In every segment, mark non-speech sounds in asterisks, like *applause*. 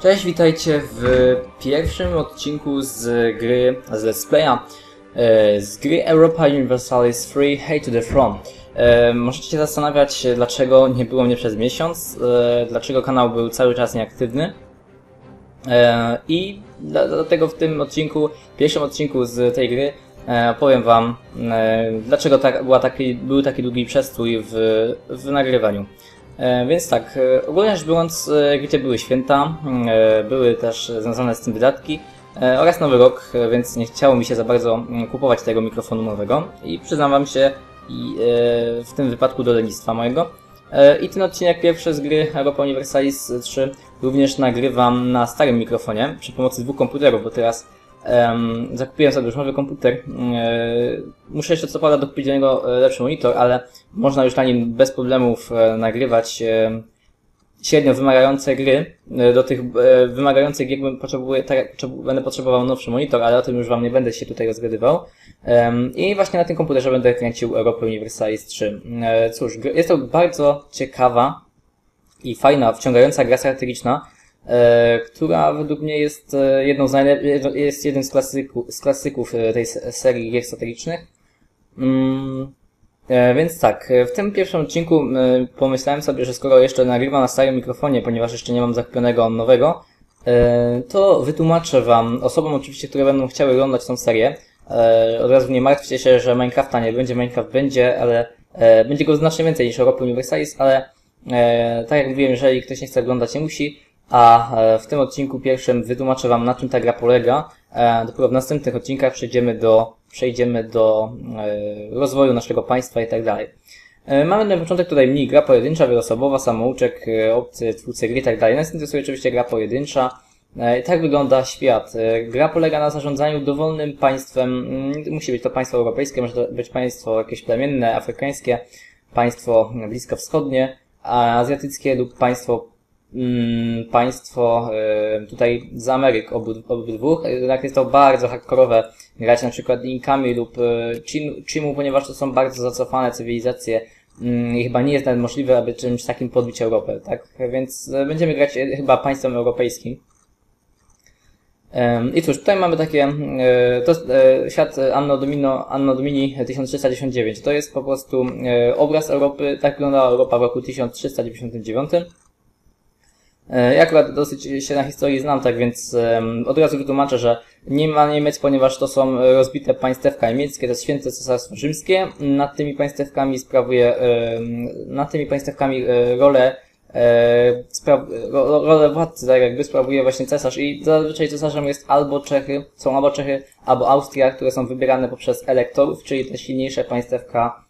Cześć, witajcie w pierwszym odcinku z gry, z Let's Playa, e, z gry Europa Universalis 3 Hey to the Throne. E, Możecie się zastanawiać, dlaczego nie było mnie przez miesiąc, e, dlaczego kanał był cały czas nieaktywny. I dla- dlatego w tym odcinku, pierwszym odcinku z tej gry, opowiem Wam, e, dlaczego tak, była taki, był taki długi przestój w, w nagrywaniu. E, więc tak, e, ogólnie rzecz biorąc, e, gdzie były święta, e, były też związane z tym wydatki e, oraz nowy rok, e, więc nie chciało mi się za bardzo mm, kupować tego mikrofonu nowego i przyznam Wam się i, e, w tym wypadku do lenistwa mojego. E, I ten odcinek pierwszy z gry Europa Universalis 3 również nagrywam na starym mikrofonie przy pomocy dwóch komputerów, bo teraz em, zakupiłem sobie już nowy komputer. E, muszę jeszcze co prawda dokupić do niego e, lepszy monitor, ale można już na nim bez problemów e, nagrywać średnio wymagające gry. Do tych wymagających gier tak, będę potrzebował nowszy monitor, ale o tym już Wam nie będę się tutaj rozgadywał. I właśnie na tym komputerze będę kręcił Europę Universalis 3. E, Cóż, jest to bardzo ciekawa i fajna, wciągająca gra strategiczna, która według mnie jest e, jedną z najlep- jest jednym z, klasyku, z klasyków e, tej se- serii gier strategicznych. Mm, e, więc tak, e, w tym pierwszym odcinku e, pomyślałem sobie, że skoro jeszcze nagrywam na starym mikrofonie, ponieważ jeszcze nie mam zakupionego nowego, e, to wytłumaczę Wam, osobom oczywiście, które będą chciały oglądać tą serię, e, od razu nie martwcie się, że Minecrafta nie będzie, Minecraft będzie, ale e, będzie go znacznie więcej niż Europa Universalis, ale e, tak jak mówiłem, jeżeli ktoś nie chce oglądać, nie musi, a e, w tym odcinku pierwszym wytłumaczę Wam, na czym ta gra polega. E, dopiero w następnych odcinkach przejdziemy do, przejdziemy do e, rozwoju naszego państwa i tak dalej. Mamy na początek tutaj mini gra pojedyncza, wieloosobowa, samouczek, e, obcy, twórcy gry i tak dalej. Nas interesuje oczywiście gra pojedyncza. Tak wygląda świat. Gra polega na zarządzaniu dowolnym państwem. mm, Musi być to państwo europejskie, może to być państwo jakieś plemienne, afrykańskie, państwo bliskowschodnie, a azjatyckie lub państwo państwo e, tutaj z Ameryk obydwu. Jednak jest to bardzo hardkorowe grać na przykład Inkami lub e, Chimu, ponieważ to są bardzo zacofane cywilizacje mm, i chyba nie jest nawet możliwe, aby czymś takim podbić Europę, tak? Więc e, będziemy grać e, chyba państwem europejskim. I cóż, tutaj mamy takie, to jest świat Anno, Domino, Anno Domini 1399. To jest po prostu obraz Europy, tak wyglądała Europa w roku 1399. E, Ja akurat dosyć się na historii znam, tak więc od razu wytłumaczę, że nie ma Niemiec, ponieważ to są rozbite państewka niemieckie, to jest święte cesarstwo rzymskie. Nad tymi państewkami sprawuje, nad tymi państewkami e, rolę e, spra- ro- rolę władcy, tak jakby sprawuje właśnie cesarz i zazwyczaj cesarzem jest albo Czechy, są albo Czechy, albo Austria, które są wybierane poprzez elektorów, czyli te silniejsze państewka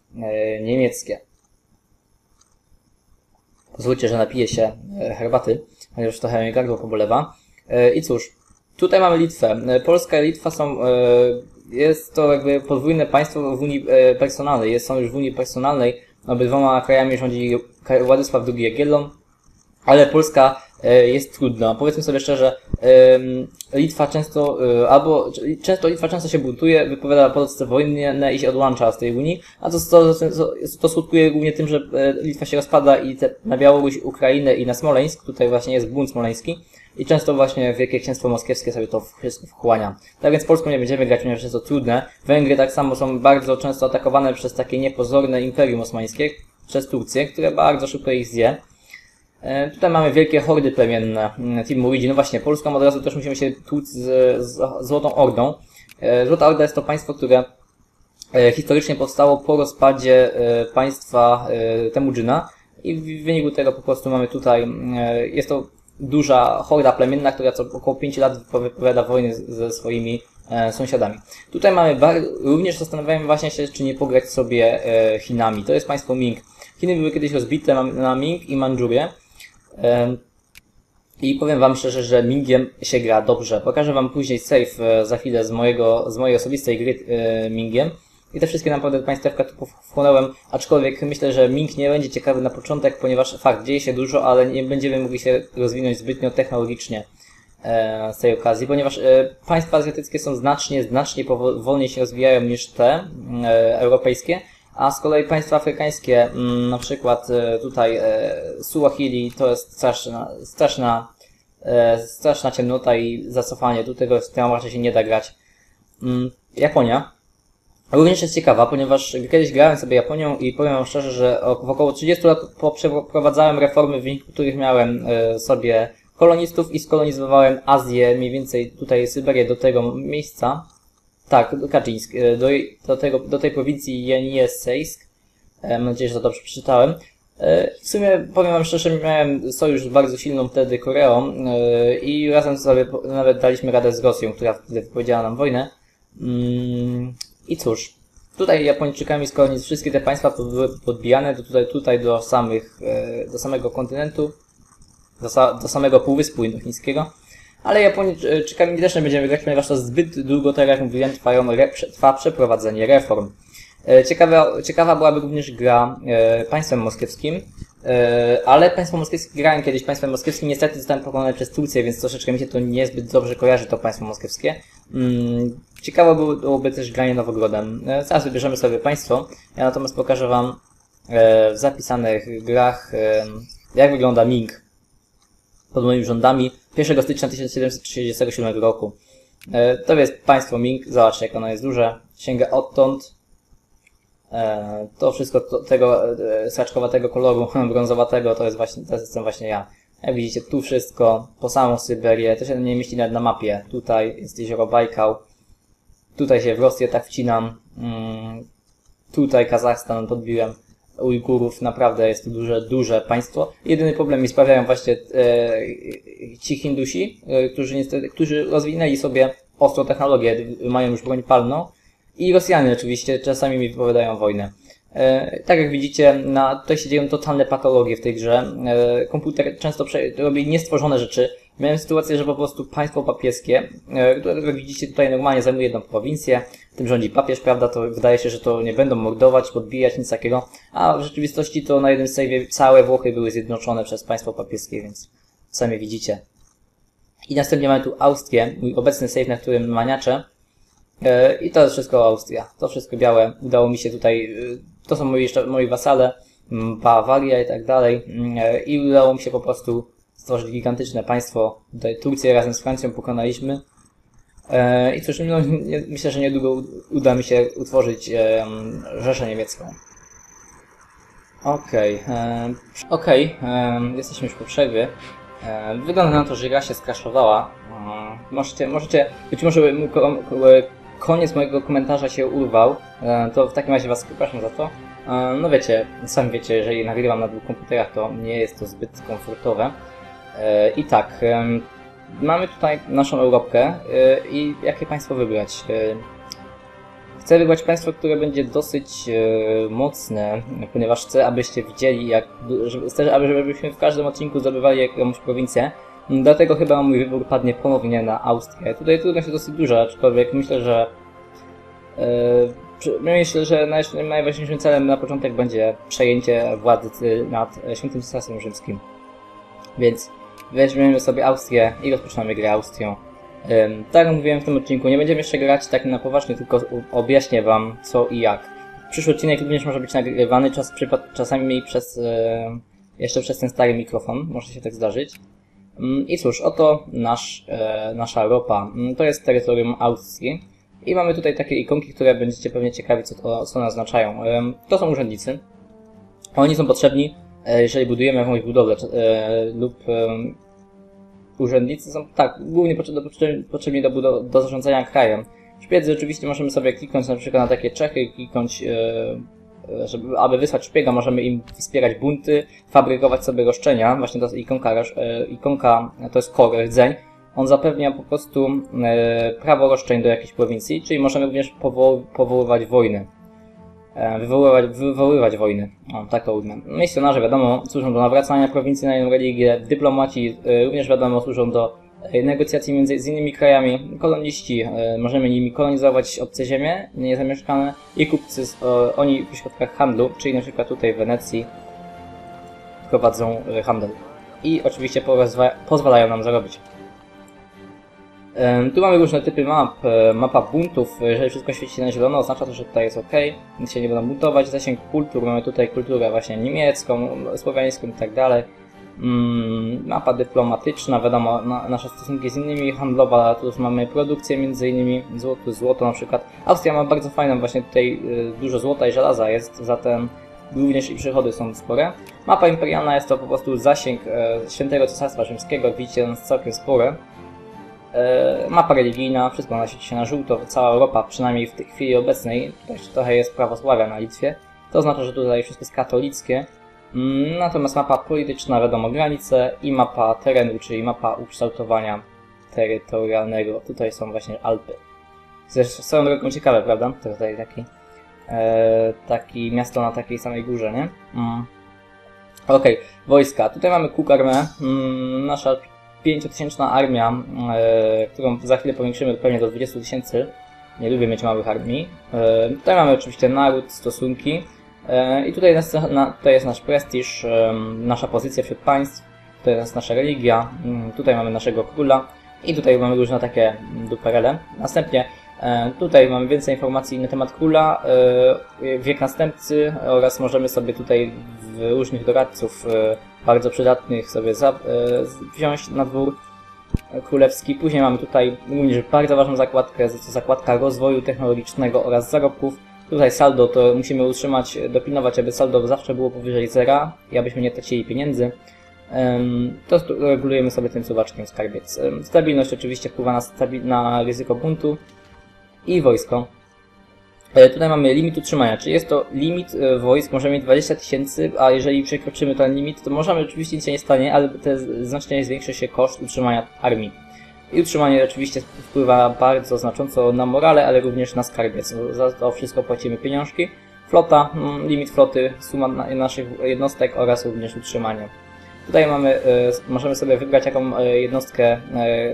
niemieckie. Pozwólcie, że napiję się e, herbaty, ponieważ trochę mi gardło pobolewa. E, I cóż, tutaj mamy Litwę. E, Polska i Litwa są, jest to jakby podwójne państwo w Unii Personalnej. Jest, są już w Unii Personalnej. Obydwoma krajami rządzi Władysław II Jagiellon, ale Polska jest trudna. Powiedzmy sobie szczerze, Litwa często, e, albo często Litwa często się buntuje, wypowiada Polsce wojnę i się odłącza z tej Unii, a to, to, to, to skutkuje głównie tym, że e, Litwa się rozpada i te, na Białoruś, Ukrainę i na Smoleńsk, tutaj właśnie jest bunt smoleński, i często właśnie Wielkie Księstwo Moskiewskie sobie to wchłania. Tak więc Polską nie będziemy grać, ponieważ jest to trudne. Węgry tak samo są bardzo często atakowane przez takie niepozorne Imperium Osmańskie, przez Turcję, które bardzo szybko ich zje. E, Tutaj mamy wielkie hordy plemienne. mm, Team Muridzi. No właśnie, Polską od razu też musimy się tłuc z, z Złotą Ordą. E, Złota Orda jest to państwo, które e, historycznie powstało po rozpadzie państwa Temudżyna i w wyniku tego po prostu mamy tutaj, jest to duża horda plemienna, która co około 5 lat wypowiada wojny ze swoimi sąsiadami. Tutaj mamy, bar- również zastanawiałem właśnie się, czy nie pograć sobie Chinami. To jest państwo Ming. Chiny były kiedyś rozbite na Ming i Mandżurię. I powiem Wam szczerze, że Mingiem się gra dobrze. Pokażę Wam później save e, za chwilę z, mojego, z mojej osobistej gry e, Mingiem. I te wszystkie naprawdę państewka tu wchłonąłem, aczkolwiek myślę, że Ming nie będzie ciekawy na początek, ponieważ fakt, dzieje się dużo, ale nie będziemy mogli się rozwinąć zbytnio technologicznie. e, z tej okazji, ponieważ e, państwa azjatyckie są znacznie, znacznie wolniej się rozwijają niż te e, europejskie, a z kolei państwa afrykańskie, mm, na przykład e, tutaj e, Suahili, to jest straszna, straszna, e, straszna ciemnota i zacofanie, tu tego, z tym raczej się nie da grać. Mm, Japonia. Również jest ciekawa, ponieważ kiedyś grałem sobie Japonią i powiem wam szczerze, że w około 30 lat przeprowadzałem reformy, w wyniku których miałem sobie kolonistów i skolonizowałem Azję, mniej więcej tutaj Syberię do tego miejsca. Tak, Kaczyńsk, e, do, do, tego, do tej prowincji Jeniesejsk. E, Mam nadzieję, że to dobrze przeczytałem. E, W sumie powiem wam szczerze, miałem sojusz bardzo silną wtedy Koreą i razem sobie nawet daliśmy radę z Rosją, która wtedy wypowiedziała nam wojnę. Mm, I cóż, tutaj Japończykami skoloniz wszystkie te państwa to były podbijane do tutaj, tutaj do samych, do samego kontynentu, do, do samego półwyspu indochińskiego. Ale Japończykami też nie będziemy grać, ponieważ to zbyt długo, tak jak mówiłem, trwają trwa przeprowadzenie reform. E, Ciekawa, ciekawa byłaby również gra e, państwem moskiewskim, e, ale państwo moskiewskie grałem kiedyś państwem moskiewskim, niestety zostałem pokonany przez Turcję, więc troszeczkę mi się to niezbyt dobrze kojarzy, to państwo moskiewskie. Mm, Ciekawe byłoby też granie Nowogrodem. E, Zaraz wybierzemy sobie państwo, ja natomiast pokażę Wam e, w zapisanych grach, e, jak wygląda Ming pod moimi rządami 1 stycznia 1737 roku. E, To jest państwo Ming, zobaczcie jak ono jest duże, sięga odtąd. E, To wszystko to, tego e, sraczkowatego koloru, *laughs* brązowatego, to jest właśnie, to jestem właśnie ja. Jak widzicie, tu wszystko, po samą Syberię, to się nie mieści nawet na mapie. Tutaj jest jezioro Bajkał, tutaj się w Rosję tak wcinam, mm, tutaj Kazachstan podbiłem, Ujgurów, naprawdę jest to duże, duże państwo. Jedyny problem mi sprawiają właśnie e, ci Hindusi, e, którzy niestety, którzy rozwinęli sobie ostrą technologię, mają już broń palną i Rosjanie oczywiście czasami mi wypowiadają wojnę. E, tak jak widzicie, na, tutaj się dzieją totalne patologie w tej grze. E, komputer często prze, robi niestworzone rzeczy. Miałem sytuację, że po prostu państwo papieskie, które jak widzicie tutaj normalnie zajmuje jedną prowincję, tym rządzi papież, prawda, to wydaje się, że to nie będą mordować, podbijać, nic takiego, a w rzeczywistości to na jednym save'ie całe Włochy były zjednoczone przez państwo papieskie, więc sami widzicie. I następnie mamy tu Austrię, mój obecny save, na którym maniaczę. E, I to jest wszystko Austria. To wszystko białe. Udało mi się tutaj, e, to są moi moi wasale, Bawaria i tak dalej. E, I udało mi się po prostu stworzyć gigantyczne państwo. Tutaj Turcję razem z Francją pokonaliśmy. E, I cóż, no, myślę, że niedługo uda mi się utworzyć Rzeszę Niemiecką. Okej, e, okej, e, jesteśmy już po przerwie. Wygląda na to, że gra się skraszowała. Możecie, możecie, być może koniec mojego komentarza się urwał, to w takim razie Was przepraszam za to. No wiecie, sami wiecie, jeżeli nagrywam na dwóch komputerach, to nie jest to zbyt komfortowe. E, I tak, mamy tutaj naszą Europkę e, i jakie państwo wybrać? E, Chcę wybrać państwo, które będzie dosyć mocne, ponieważ chcę, abyście widzieli, jak, chcę, żebyśmy w każdym odcinku zdobywali jakąś prowincję. Dlatego chyba mój wybór padnie ponownie na Austrię. Tutaj trudność jest dosyć duża, aczkolwiek myślę, że myślę, że naj- najważniejszym celem na początek będzie przejęcie władzy nad Świętym Cesarstwem Rzymskim. Więc weźmiemy sobie Austrię i rozpoczynamy grę Austrią. Tak jak mówiłem w tym odcinku, nie będziemy jeszcze grać tak na poważnie, tylko objaśnię wam co i jak. Przyszły odcinek również może być nagrywany czas, czasami przez, e, jeszcze przez ten stary mikrofon, może się tak zdarzyć. Ym, I cóż, oto nasz, e, nasza ropa. Ym, To jest terytorium Austrii. I mamy tutaj takie ikonki, które będziecie pewnie ciekawi, co, to, co one oznaczają. To są urzędnicy. Oni są potrzebni, jeżeli budujemy jakąś budowlę, e, lub em, urzędnicy są, tak, głównie potrzebni do, do, do zarządzania krajem. Szpiedzy oczywiście możemy sobie kliknąć na przykład na takie Czechy, kliknąć, e, e, żeby, aby wysłać szpiega, możemy im wspierać bunty, fabrykować sobie roszczenia. Właśnie jest ikonka, e, ikonka to jest core, rdzeń. On zapewnia po prostu e, prawo roszczeń do jakiejś prowincji, czyli możemy również powo- powoływać wojny. E, Wywoływać, wywoływać wojny. O, tak to ujmę. Misjonarze, wiadomo, służą do nawracania prowincji na inną religię. Dyplomaci e, również, wiadomo, służą do e, negocjacji między z innymi krajami. Koloniści, możemy nimi kolonizować obce ziemie, niezamieszkane. I kupcy, oni w środkach handlu, czyli na przykład tutaj w Wenecji, prowadzą handel. I oczywiście pozwa- pozwalają nam zarobić. Tu mamy różne typy map. E, Mapa buntów, jeżeli wszystko świeci na zielono, oznacza to, że tutaj jest ok, nic się nie będą buntować. Zasięg kultur, mamy tutaj kulturę właśnie niemiecką, słowiańską i tak. Mm, Mapa dyplomatyczna, wiadomo, na, nasze stosunki z innymi, handlowa, tu mamy produkcję między innymi, złoto, złoto na przykład. Austria ma bardzo fajną, właśnie tutaj y, dużo złota i żelaza jest, zatem również i przychody są spore. Mapa imperialna jest to po prostu zasięg e, Świętego Cesarstwa Rzymskiego, widzicie, jest całkiem spory. E, mapa religijna, wszystko świecie się na żółto, cała Europa, przynajmniej w tej chwili obecnej, tutaj trochę jest prawosławia na Litwie, to oznacza, że tutaj wszystko jest katolickie. Mm, Natomiast mapa polityczna, wiadomo, granice i mapa terenu, czyli mapa ukształtowania terytorialnego. Tutaj są właśnie Alpy. Zresztą swoją drogą ciekawe, prawda? To tutaj taki, e, taki miasto na takiej samej górze, nie? Mm. Okej, wojska. Tutaj mamy Kuk Armę, mm, nasza pięciotysięczna armia, e, którą za chwilę powiększymy pewnie do 20 tysięcy. Nie lubię mieć małych armii. E, tutaj mamy oczywiście naród, stosunki. E, I tutaj jest, tutaj jest nasz prestiż, nasza pozycja wśród państw, tutaj jest nasza religia, tutaj mamy naszego króla i tutaj mamy różne takie duperele. Następnie tutaj mamy więcej informacji na temat króla, wiek następcy oraz możemy sobie tutaj w różnych doradców bardzo przydatnych sobie za, e, wziąć na dwór królewski. Później mamy tutaj również bardzo ważną zakładkę, to zakładka rozwoju technologicznego oraz zarobków. Tutaj saldo to musimy utrzymać, dopilnować, aby saldo zawsze było powyżej zera i abyśmy nie tracili pieniędzy. To regulujemy sobie tym suwaczkiem skarbiec. Stabilność oczywiście wpływa na, na ryzyko buntu i wojsko. E, Tutaj mamy limit utrzymania, czyli jest to limit e, wojsk, możemy mieć 20 tysięcy, a jeżeli przekroczymy ten limit, to możemy, oczywiście nic się nie stanie, ale te znacznie zwiększy się koszt utrzymania armii. I utrzymanie oczywiście wpływa bardzo znacząco na morale, ale również na skarbiec. Za to wszystko płacimy pieniążki. Flota, mm, limit floty, suma na- naszych jednostek oraz również utrzymanie. Tutaj mamy, e, możemy sobie wybrać jaką jednostkę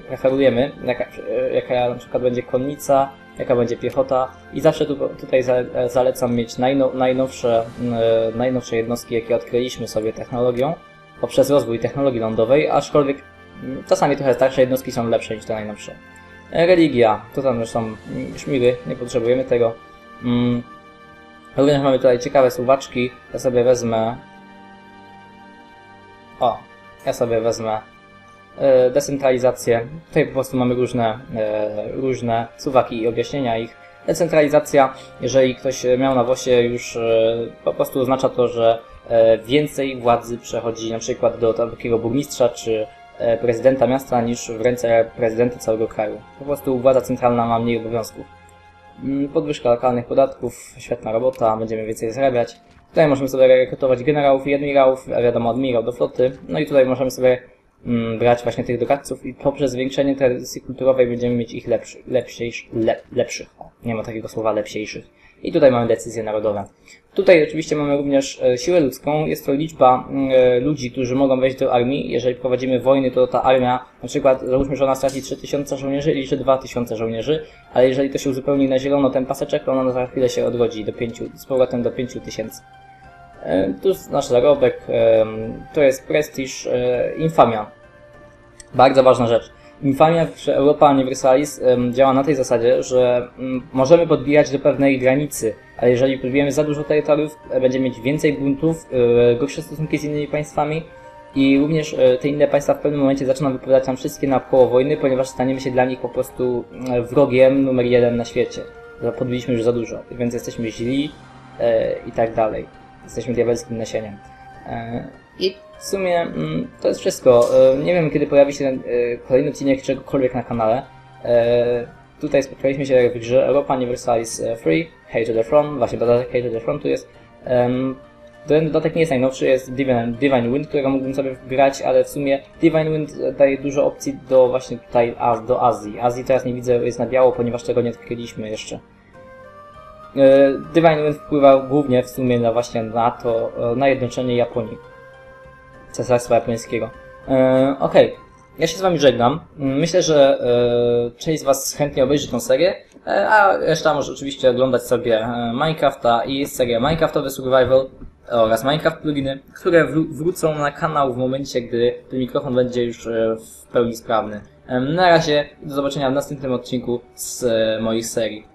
preferujemy, jaka, jaka na przykład będzie konnica, jaka będzie piechota i zawsze tu, tutaj za, zalecam mieć najnow, najnowsze, m, e, najnowsze jednostki, jakie odkryliśmy sobie technologią poprzez rozwój technologii lądowej, aczkolwiek mm, czasami trochę starsze jednostki są lepsze niż te najnowsze. E, Religia, to tam już są mm, szmiry, nie potrzebujemy tego. Mm, Również mamy tutaj ciekawe słowaczki, ja sobie wezmę o, ja sobie wezmę decentralizację. Tutaj po prostu mamy różne, e, różne suwaki i objaśnienia ich. Decentralizacja, jeżeli ktoś miał na WOSie już e, po prostu oznacza to, że e, więcej władzy przechodzi na przykład do takiego burmistrza czy e, prezydenta miasta niż w ręce prezydenta całego kraju. Po prostu władza centralna ma mniej obowiązków. Mm, Podwyżka lokalnych podatków, świetna robota, będziemy więcej zarabiać. Tutaj możemy sobie rekrutować generałów i admirałów, a wiadomo admirał do floty. No i tutaj możemy sobie brać właśnie tych doradców i poprzez zwiększenie tradycji kulturowej będziemy mieć ich lepszy, lepsiejsz, le, lepszych. O, nie ma takiego słowa lepsiejszych. I tutaj mamy decyzje narodowe. Tutaj oczywiście mamy również e, siłę ludzką. Jest to liczba e, ludzi, którzy mogą wejść do armii. Jeżeli prowadzimy wojny, to ta armia, na przykład załóżmy, że ona straci 3000 żołnierzy, liczy 2000 żołnierzy, ale jeżeli to się uzupełni na zielono ten paseczek, to ona za chwilę się odrodzi do 5, z powrotem do 5000. E, Tu jest nasz zarobek, em, to jest prestiż, e, infamia. Bardzo ważna rzecz. Infamia w Europa Universalis działa na tej zasadzie, że mm, możemy podbijać do pewnej granicy, ale jeżeli podbijemy za dużo terytoriów, e, będziemy mieć więcej buntów, e, gorsze stosunki z innymi państwami i również e, te inne państwa w pewnym momencie zaczną wypowiadać nam wszystkie naokoło wojny, ponieważ staniemy się dla nich po prostu e, wrogiem numer jeden na świecie. Podbiliśmy już za dużo, więc jesteśmy źli e, i tak dalej. Jesteśmy diabelskim nasieniem. E, I w sumie mm, to jest wszystko. E, Nie wiem, kiedy pojawi się e, kolejny odcinek czegokolwiek na kanale. Tutaj spotkaliśmy się w grze Europa Universalis e, Free, Hate to the Throne, właśnie dodatek Hate to the Throne tu jest. Ten dodatek nie jest najnowszy, jest Divine, Divine Wind, którego mógłbym sobie grać, ale w sumie Divine Wind daje dużo opcji do właśnie tutaj do Azji. Azji teraz nie widzę, jest na biało, ponieważ tego nie odkryliśmy jeszcze. E, Divine Wind wpływa głównie w sumie na właśnie na to, e, na jednoczenie Japonii. Cesarstwa Japońskiego. E, Okej, ja się z wami żegnam. Mm, Myślę, że e, część z was chętnie obejrzy tą serię, e, a reszta może oczywiście oglądać sobie Minecrafta i serię Minecraftowy Survival oraz Minecraft pluginy, które wró- wrócą na kanał w momencie, gdy ten mikrofon będzie już w pełni sprawny. Na razie, do zobaczenia w następnym odcinku z moich serii.